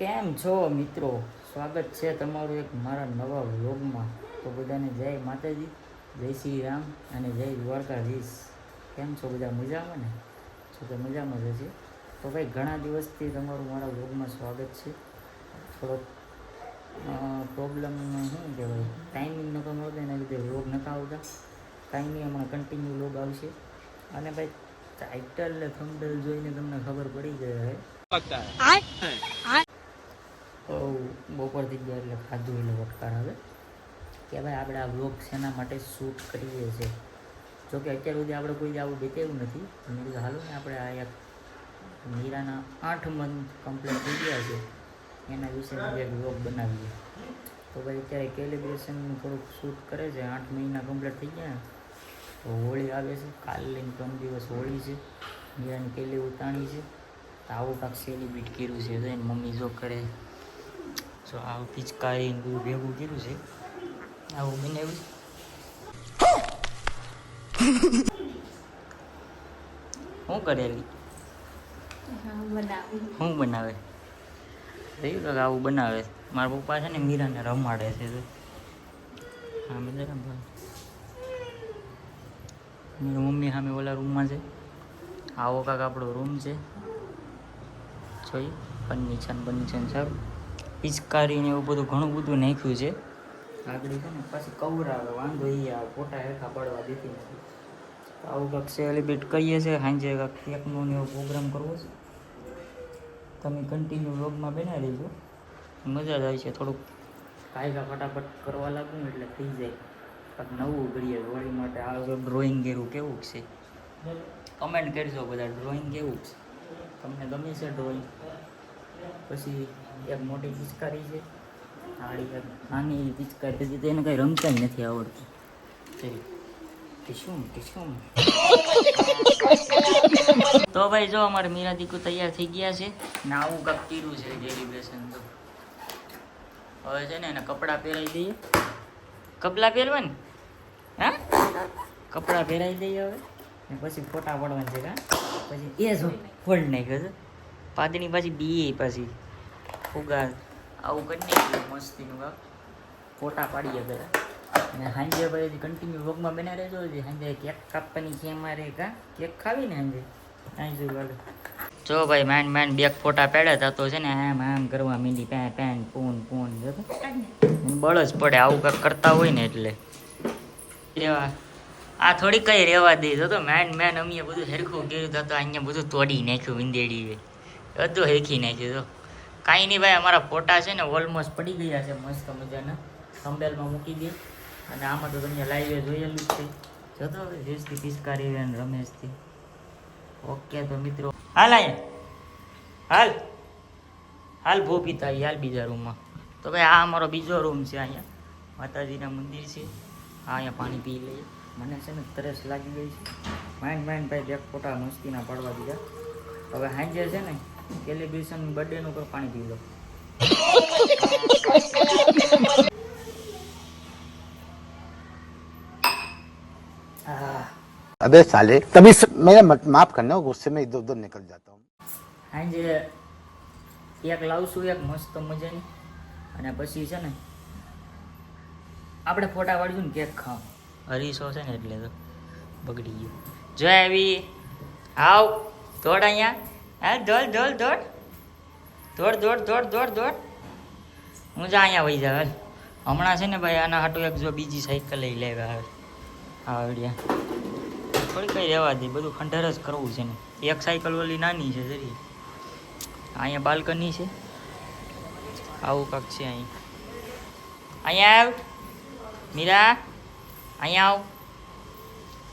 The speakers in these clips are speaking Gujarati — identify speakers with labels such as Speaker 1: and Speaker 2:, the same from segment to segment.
Speaker 1: કેમ છો મિત્રો? સ્વાગત છે તમારું એક મારા નવા વ્લોગમાં. તો બધાને જય માતાજી જય શ્રી રામ અને જય દ્વારકાધીશ. કેમ છો બધા મજામાં ને? છો તો મજામાં જ છે તો ભાઈ ઘણા દિવસથી તમારું મારા વ્લોગમાં સ્વાગત છે. થોડોક પ્રોબ્લેમ શું કહેવાય? ટાઈમિંગ નતો મળતો એના લીધે વ્લોગ નતા આવતા. ટાઈમિંગ હમણાં કન્ટિન્યુ વ્લોગ આવશે. અને ભાઈ ટાઇટલ ને થંબનેલ જોઈને તમને ખબર પડી જાય તો બપોર થઈ ગયા એટલે ખાધું એટલે વટકાર આવે. કે ભાઈ આપણે આ વ્લોગ શેના માટે શૂટ કરીએ છીએ જોકે અત્યાર સુધી આપણે કોઈ આવું દેખાયું નથી. મેં કીધું, હાલો ને આપણે આ એક મીરાના આઠ મંથ કમ્પ્લીટ થઈ ગયા છે. એના વિશે એક વ્લોગ બનાવીએ. તો ભાઈ અત્યારે કેલિબ્રેશનનું થોડુંક શૂટ કરે છે. આઠ મહિના કમ્પ્લીટ થઈ ગયા. તો હોળી આવે છે. કાલ લઈને ત્રણ દિવસ હોળી છે. મીરાની કેલી ઉતાણી છે. તો આવું કાંક સેલિબ્રેટ કર્યું છે. મમ્મી જો કરે. જો આવું પિચકારી બધું ભેગું કર્યું છે. આવું બનાવ્યું શું કરેલી? શું બનાવે. રહ્યું તો આવું બનાવે? મારા પપ્પા છે ને મીરાને રમાડે છે. તો હા બધા મારી મમ્મી સામે ઓલા રૂમમાં છે. આવો કાંક આપણો રૂમ છે. જોઈ ફર્નિચર બર્નિચર સારું. પિચકારી ને એવું બધું ઘણું બધું નાખ્યું છે. આગળ છે ને પાછી કવર આવે વાંધો એ આવે ફોટા હેઠા પડવા દેતી નથી. આવું કાંક સેલિબ્રેટ કરીએ છીએ સાંજે કાંક કેકનો ને એવો પ્રોગ્રામ કરવો છે. તમે કન્ટિન્યુ વ્લોગમાં બનાવી લેજો મજા જ આવી છે થોડુંક. કાયદા ફટાફટ કરવા લાગુ ને એટલે થઈ જાય. કાંઈક નવું કરીએ હોળી માટે આ ડ્રોઈંગ કર્યું કેવું છે? કમેન્ટ કરજો બધા ડ્રોઈંગ કેવું છે? તમને ગમે છે ડ્રોઈંગ પછી એક મોટી પિચકારી છે. આડી એક નાની પિચકારી પછી તો એને કંઈ રમતા નથી આવડતું. તે તે શું તે શું તો ભાઈ જો અમારે મીરા દીકુ તૈયાર થઈ ગયા છે. ને આવું કાંક કર્યું છે ડેલિબ્રેશન તો. હવે છે ને એને કપડાં પહેરાવી દઈએ. કપડાં પહેરવા ને હા? કપડાં પહેરાવી દઈએ હવે. ને પછી ફોટા પડવાના છે હા પછી એ જો ફોડ નાખ્યો છે. પાદની પાછી બીએ પાછી. ફુગા આવું કરી નાખ્યું મસ્તીનું કામ. ફોટા પાડીએ બધા. અને સાંજે પછી કન્ટિન્યુ વગમાં બના રહેજો સાંજે કેક કાપવાની છે અમારે કા કેક ખાવી ને સાંજે સાંજે વાલે જો ભાઈ, માંડ માંડ બે ફોટા હતા, તો છે ને આમ આમ કરવા મીંડી, પેન પેન, પૂન પૂન બળ પડે, આવું કાંક કરતા હોય ને એટલે. રેવા. આ થોડી કઈ રેવા દે તો મેન મેન અમે બધું હેરખું કર્યું તો અહીંયા બધું તોડી નાખ્યું વિંદેડી બધું હેકી નાખ્યું તો કાંઈ નહીં ભાઈ, અમારા ફોટા છે ને ઓલમોસ્ટ પડી ગયા છે, મસ્ત મજાના. થંબેલમાં મૂકી દે. અને આમાં તો તમને લાઈવે જોયેલું જ છે. જોતો જેસથી પિસ્કારી અને રમેશથી. ઓકે તો મિત્રો, હાલ અહીંયા હાલ. હાલ ભો પિતા હાલ બીજા રૂમમાં. તો ભાઈ, આ અમારો બીજો રૂમ છે અહીંયા. માતાજીના મંદિર છે. આ અહીંયા પાણી પી લઈએ. મને છે ને તરસ લાગી ગઈ છે. માઇન્ડ માઇન્ડ ભાઈ, બે ફોટા મસ્તીના પાડવા દીધા. હવે સાંજે છે ને સેલિબ્રેશન બર્થડેનું પર પાણી પી લો આહ
Speaker 2: अबे साले तभी स... मेरा मत- माफ करना गुस्से में इधर उधर निकल जाता हूँ
Speaker 1: સાંજે એક લાવશું એક મસ્ત મજાની અને પછી છે ને આપણે ફોટા પાડીશું ને કેક ખાવ હરીસો છે ને એટલે તો બગડી ગયું જય આવી આવ દોડ અહીંયા હા, દોડ દોડ દોડ. દોડ દોડ દોડ દોડ દોડ. હું જા અહીંયા વહી જાવ. હમણાં છે ને ભાઈ, આના હાટું એક જો બીજી સાયકલ લઈ લેવા હવે આવડ્યા થોડી કઈ રહેવા દે, બધું ખંડર જ કરવું છે ને. એક સાયકલ ઓલી નાની છે જરી. અહીંયા બાલ્કની છે. આવું કાંક છે અહીં. અહીંયા આવ. મીરા, અહીંયા આવ.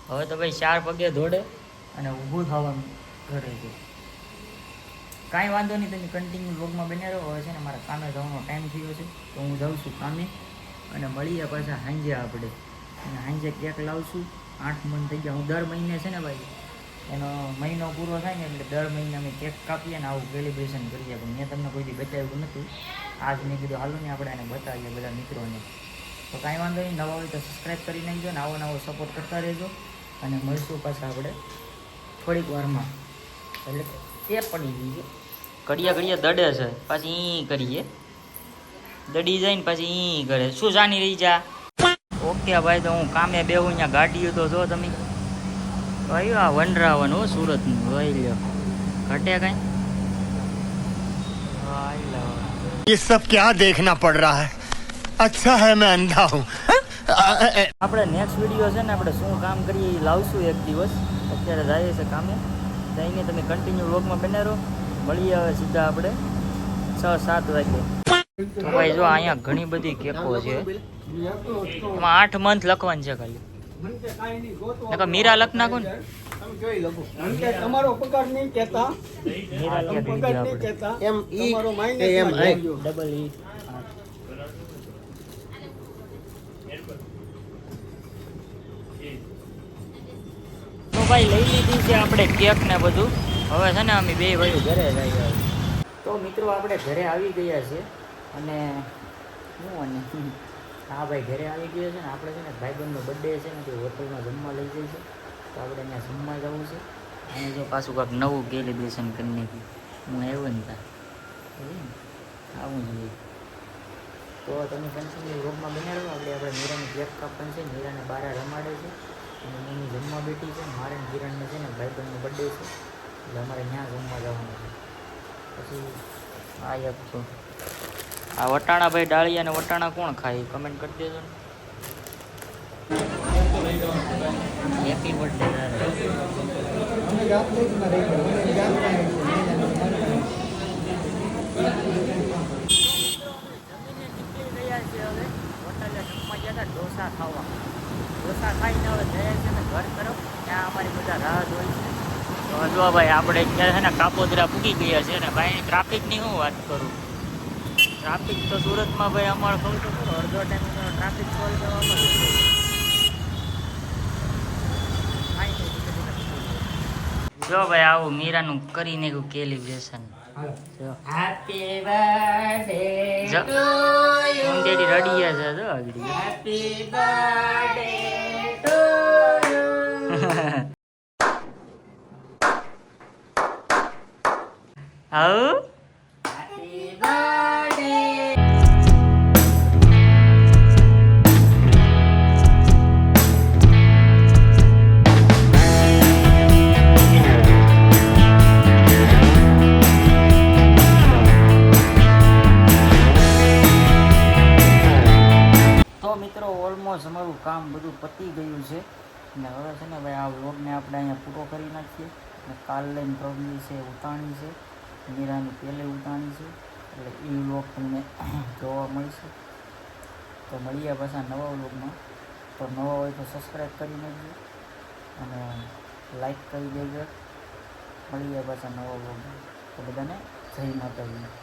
Speaker 1: હવે તો ભાઈ ચાર પગે દોડે અને ઊભું થવાનું ઘરે છે. કાંઈ વાંધો નહીં, તમે કન્ટિન્યુ વ્લોગમાં બન્યા રહો. હવે છે ને મારા કામે જવાનો ટાઈમ થયો છે, તો હું જાઉં છું કામે અને મળીએ પાછા સાંજે આપણે. અને સાંજે કેક લાવશું. આઠ મહિને થઈ ગયા. હું દર મહિને છે ને ભાઈ, એનો મહિનો પૂરો થાય ને એટલે દર મહિને અમે કેક કાપીએ ને આવું સેલિબ્રેશન કરીએ. પણ મેં તમને કોઈ દી બતાવ્યું નથી આજ મેં કીધું, હાલો ને આપણે એને બતાવીએ બધા મિત્રોને. તો કાંઈ વાંધો નહીં. નવા હોય તો સબસ્ક્રાઈબ કરી નાખજો ને આવો નવો સપોર્ટ કરતા રહેજો. અને મળશું પાછા આપણે થોડીક વારમાં. એટલે એ પડી ગઈ ઘડિયા ઘડિયા દડે છે પાછી ઈ કરીએ દડી જાય ને પછી ઈ કરે શું જાણી રહી જા ઓકે ભાઈ તો હું કામે બેહું અહીંયા ગાડીઓ તો જો તમે ભાઈ આ વનરાવન હો સુરતનું ભાઈ લ્યો ઘટે કાંઈ ભાઈ લો.
Speaker 3: ये सब क्या देखना पड़ रहा है अच्छा है मैं अंधा हूँ
Speaker 1: આપણે નેક્સ્ટ વિડીયો છે ને આપણે શું કામ કરીએ એ લાવશું એક દિવસ અત્યારે જઈએ છે કામે જઈને તમે કન્ટિન્યુ વ્લોગમાં બને રહો મળીએ હવે સીધા આપણે છ સાત વાગે. તો ભાઈ જો અહીંયા ઘણી બધી કેકો છે. એમાં આઠ મંથ લખવાનું છે ખાલી. મીરા લખ નાખો ને.
Speaker 4: તમારો પગાર નહીં પગાર નહીં
Speaker 3: એમ ઈ એમ.
Speaker 1: ડબલ ઈ તો ભાઈ લઈ લીધી છે આપણે કેક ને બધું. હવે છે ને અમે બે ભાઈઓ ઘરે જઈએ તો મિત્રો આપણે ઘરે આવી ગયા છે અને શું અને હા ભાઈ ઘરે આવી ગયા છે ને આપણે છે ને ભાઈબંધનો બર્થડે છે ને તે હોટલમાં જમવા લઈ જાય છે. તો આપણે ત્યાં જમવા જવું છે. અને જો પાછું કાંઈક નવું કેલિબ્રેશન કરી નાખ્યું હું આવ્યો ને ત્યાં. આવું જોઈએ તો તમે પંચમી રોગમાં બનાવો. આપણે આપણે મીરાની કેક પણ છે મીરાને બારા રમાડે છે. અને મમ્મી જમવા બેઠી છે મારે કિરણને છે ને ભાઈબંધનો બર્થડે છે. એટલે અમારે ત્યાં રૂમમાં જવાનું છે. પછી આ એક તો આ વટાણા ભાઈ ડાળિયા અને વટાણા કોણ ખાય? કમેન્ટ કરી દેજો ને. હેપી બર્થડે છે. ઢોસા ખાવા. ઢોસા ખાઈને હવે જઈએ છે ને ઘર કરો ત્યાં અમારી બધા રાહ જોઈ છે. જો ભાઈ આપણે અત્યારે છે ને કાપોદરા પૂગી ગયા છે ને ભાઈ ટ્રાફિકની હું વાત કરું? ટ્રાફિક તો સુરતમાં ભાઈ અમારે કહું તો ખરો અડધો ટાઈમ ટ્રાફિક કોલ કરવામાં જ ભાઈ આવું મીરાનું કરીને એવું કેલિબ્રેશન જો. હેપી બર્થડે જો હું ડેડી રડી ગયા છે જો આગળ. Happy birthday to happy birthday almost અમારું કામ બધું પતી ગયું છે. અને હવે છે ને ભાઈ, આ વ્લોગને આપણે અહીંયા પૂરો કરી નાખીએ. ને કાલ લઈને ત્રણ છે ઉતાણી છે. મીરાની પહેલે ઉતાણી છે. એટલે એ વ્લોગ તમને જોવા મળશે. તો મળીએ પાછા નવા વ્લોગમાં. તો નવા હોય તો સબસ્ક્રાઈબ કરી નાખજો. અને લાઈક કરી દેજો. મળીએ પાછા નવા વ્લોગમાં. તો બધાને જય માતાજી.